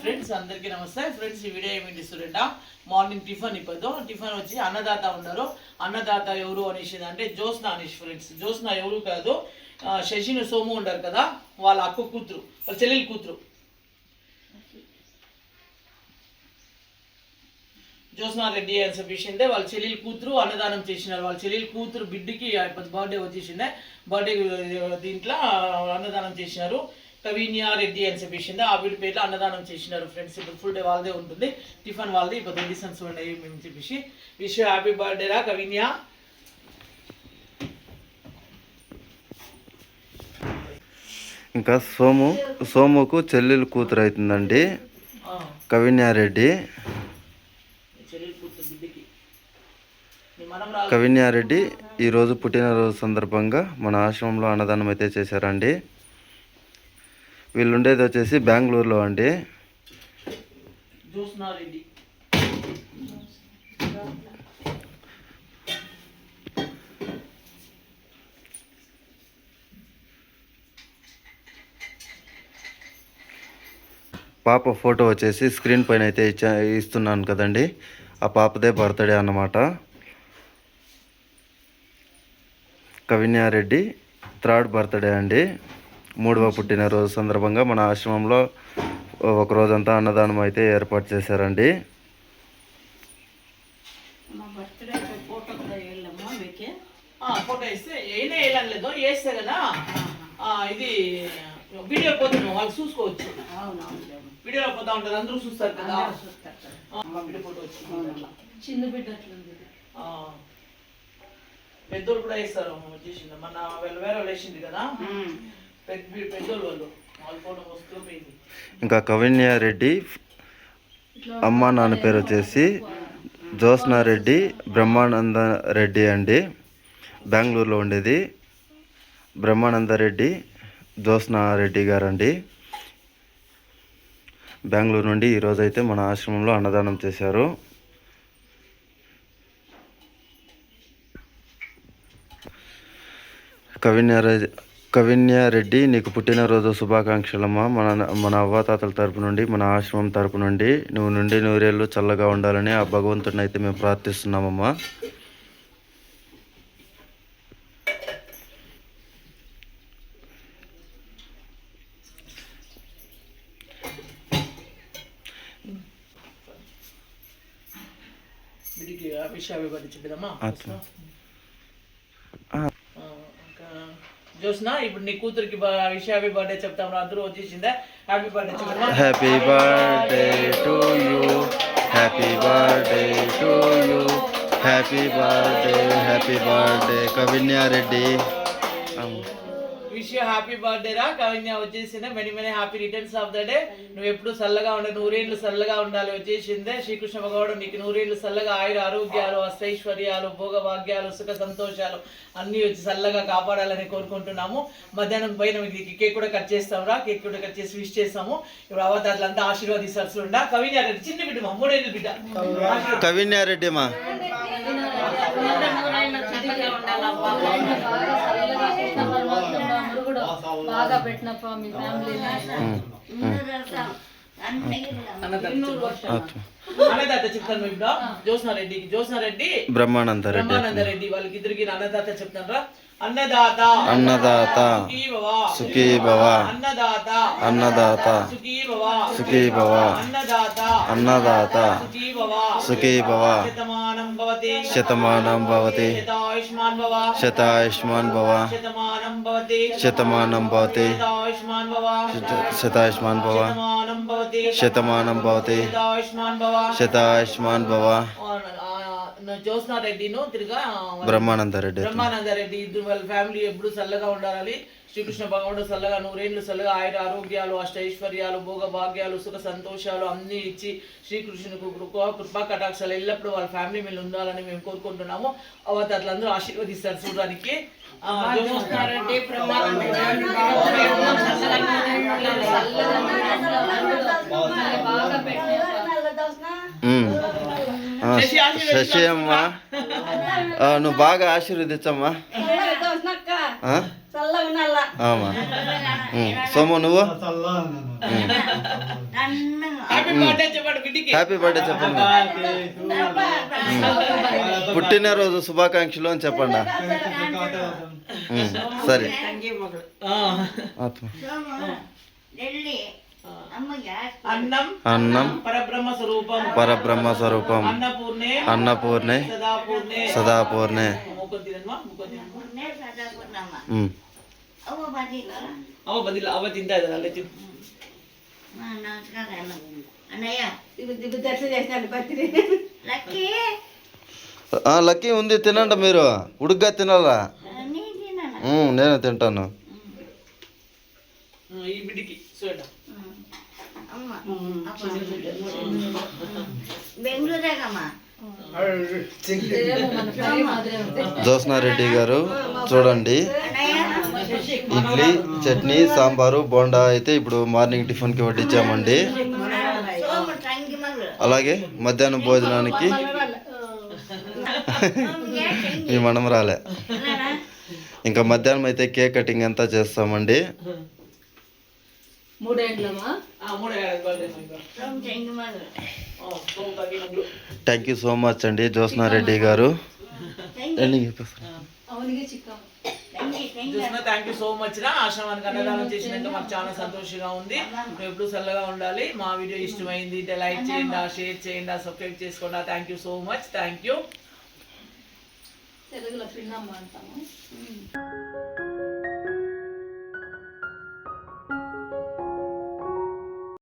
Friends అందరికీ నమస్తే. Friends ఈ వీడియో ఏమిటి స్టూడెంట్ మార్నింగ్ టిఫిన్ ఇప్పదు. టిఫిన్ వచ్చి అన్నదాత ఉన్నారు. అన్నదాత ఎవరు అనేసి అంటే జ్యోత్స్న అనేసి ఫ్రెండ్స్ జ్యోత్స్న ఎవరు కాదు శశిని సోము ఉండరు కదా వాళ్ళ అక్క కూతురు వాళ్ళ చెల్లెలు కూతురు. జ్యోత్స్నా రెడ్డి అని చెప్పేసిందే వాళ్ళ చెల్లెలు కూతురు అన్నదానం చేసినారు. వాళ్ళ చెల్లెలు కూతురు బిడ్డకి బర్త్డే వచ్చేసిందే. బర్త్డే దీంట్లో అన్నదానం చేసినారు. కవిన్యా రెడ్డి అని చెప్పేసింది ఆ వీడి పేర్లో అన్నదానం చేసినారు ఫ్రెండ్స్ ఇప్పుడు ఫుల్ డే వాళ్ళదే ఉంటుంది. టిఫిన్ వాళ్ళది. ఇప్పుడు మెడిసిన్స్ ఉన్నాయి మేము చెప్పేసి. విష్ హ్యాపీ బర్త్డే రా కవిన్యా ఇంకా సోము సోముకు చెల్లెలు కూతురు అవుతుందండి. కవిన్యారెడ్డి కవిన్యారెడ్డి ఈరోజు పుట్టినరోజు సందర్భంగా మన ఆశ్రమంలో అన్నదానం అయితే చేశారండి. వీళ్ళు ఉండేది వచ్చేసి బెంగళూరులో అండి. పాప ఫోటో వచ్చేసి స్క్రీన్ పైన అయితే ఇచ్చా ఇస్తున్నాను కదండి. ఆ పాపదే బర్త్డే అన్నమాట. కవిన్యారెడ్డి థర్డ్ బర్త్డే అండి. మూడవ పుట్టినరోజు సందర్భంగా మన ఆశ్రమంలో ఒక రోజంతా అన్నదానం అయితే ఏర్పాటు చేశారండి. ఆ, ఫోటో వేయలేదు వేస్తే కదా. ఇది వీడియో పోతున్నాం వాళ్ళు చూసుకోవచ్చు. వీడియోలో పోతా ఉంటారు అందరూ చూస్తారు కదా. ఫోటో వచ్చింది. చిన్న బిడ్డ అట్లుంది. ఆ, పెద్దోళ్ళు కూడా వేస్తారు వచ్చేసింది మన వేరే వేరే వాళ్ళు వేసింది కదా. ఇంకా పెద్దోళ్ళు రెడ్డి ఇంకా కవిన్యారెడ్డి అమ్మ నాన్న పేరు వచ్చేసి జ్యోత్స్నారెడ్డి బ్రహ్మానంద రెడ్డి అండి. బెంగళూరులో ఉండేది. బ్రహ్మానంద రెడ్డి జ్యోత్స్నారెడ్డి గారండి. బెంగళూరు నుండి ఈరోజు అయితే మన ఆశ్రమంలో అన్నదానం చేశారు. కవిన్యారెడ్డి కవిన్యారెడ్డి నీకు పుట్టినరోజు శుభాకాంక్షలమ్మా. మన మన అవ్వాతాతల తరపు నుండి మన ఆశ్రమం తరపు నుండి నువ్వు నుండి నూరేళ్ళు చల్లగా ఉండాలని ఆ భగవంతుడిని అయితే మేము ప్రార్థిస్తున్నామమ్మా. చెప్పిదమ్మా అట్లా. ఆ. జోస్న ఇప్పుడు నీ కూతురికి విషయాభి బర్త్డే చెప్తాం అందరూ వచ్చేసిందా. హ్యాపీ బర్త్డే చెప్పమ్మా happy birthday to you happy birthday to you happy birthday happy birthday కవిన్యారెడ్డి. Wish happy birthday రా. Kavinya వచ్చేసిందే. Many many happy returns of the day. నువ్వు ఎప్పుడు చల్లగా ఉండే నూరేళ్ళు చల్లగా ఉండాలి వచ్చేసిందే. శ్రీకృష్ణ భగవాడు నీకు నూరేళ్ళు చల్లగా ఆయుర ఆరోగ్యాలు అష్టైశ్వర్యాలు భోగభాగ్యాలు సుఖ సంతోషాలు అన్నీ వచ్చి చల్లగా కాపాడాలని కోరుకుంటున్నాము. మధ్యాహ్నం పైన మీకు కేక్ కూడా కట్ చేస్తాం రా. కేక్ కూడా కట్ చేసి విష్ చేస్తాము. ఇప్పుడు అవతారులంతా ఆశీర్వాదిస్తారు ఉండా. కవిన్య రెడ్డి చిన్న బిడ్డ మా మూడేళ్ళు బిడ్డ. కవిన్యారెడ్డి అమ్మా బాగా పెట్టినప్ప మీ అన్నదాత చెప్తాను ఇప్పుడు జ్యోత్స్న రెడ్డికి జ్యోత్స్న రెడ్డి బ్రహ్మానంద రెడ్డి వాళ్ళకి ఇద్దరికి అన్నదాత చెప్తాను రా. అన్నదాత. అన్నదాత. సుఖీ భవ అన్నదాత. అన్నదాత. సుఖీ భవ సుఖీ భవ అన్నదాత. అన్నదాత సుఖీ భవ शतमानं भवति। शतायुष्मान् भव। शतमानं भवति। भव। शतायुष्मान् भव। शतमानं भवति। शतमानं भवति। शतायुष्मान् भव। शतायुष्मान् भव। శతాయుష్మాన్ భవ జ్యోత్స్న రెడ్డిను తిరిగా బ్రహ్మానంద రెడ్డి బ్రహ్మానంద రెడ్డి ఇద్దరు వాళ్ళ ఫ్యామిలీ ఎప్పుడు చల్లగా ఉండాలి శ్రీకృష్ణ భగవానుడు చల్లగా నూరేళ్ళు చల్లగా ఆయన ఆరోగ్యాలు అష్టైశ్వర్యాలు భోగ భాగ్యాలు సుఖ సంతోషాలు అన్ని ఇచ్చి శ్రీకృష్ణునికి కృప కృపా కటాక్షాలు ఎల్లప్పుడూ వాళ్ళ ఫ్యామిలీ మీద ఉండాలని మేము కోరుకుంటున్నాము. అవతారులందరూ ఆశీర్వదిస్తారు చూడడానికి. శశి అమ్మా నువ్వు బాగా ఆశీర్వదించమ్మా ఆమా. సోము నువ్వు హ్యాపీ బర్త్డే చెప్పండి పుట్టినరోజు శుభాకాంక్షలు అని చెప్పండి సరే ఆ. ఆత్మ అన్నం అన్నం పరబ్రహ్మ స్వరూపం పరబ్రహ్మ స్వరూపం అన్నపూర్ణే. అన్నపూర్ణే. సదాపూర్ణే. లక్కీ. ఉంది తినండి మీరు. ఉడుగ్గా తినాలా? నేను తింటాను. ఆ, ఈ బిడ్డకి చూడ జ్యోత్స్నారెడ్డి గారు చూడండి. ఇడ్లీ చట్నీ సాంబారు బోండా అయితే ఇప్పుడు మార్నింగ్ టిఫిన్కి వడ్డించామండి అలాగే మధ్యాహ్నం భోజనానికి మీ మనం రాలే. ఇంకా మధ్యాహ్నం అయితే కేక్ కటింగ్ అంతా చేస్తామండి మూడేండ్లమా ఆ, మూడు ఏడాది బర్త్డే మీకు. ఆ, సోము తగ్గినందుకు. థ్యాంక్ యూ సో మచ్ అండి గారు. అవనికి చిక్కం. చూసిన థ్యాంక్ యూ సో మచ్ రా. ఆశ్రమానికి అన్నదానం చేసినందుకు మాకు చాలా సంతోషంగా ఉంది. ఎప్పుడు చల్లగా ఉండాలి. మా వీడియో ఇష్టమైంది లైక్ చేయండి షేర్ చేయండి సబ్స్క్రైబ్ చేసుకోండి. Thank you so much thank you తెలుగులో పిన్నమ్మ అంటాము?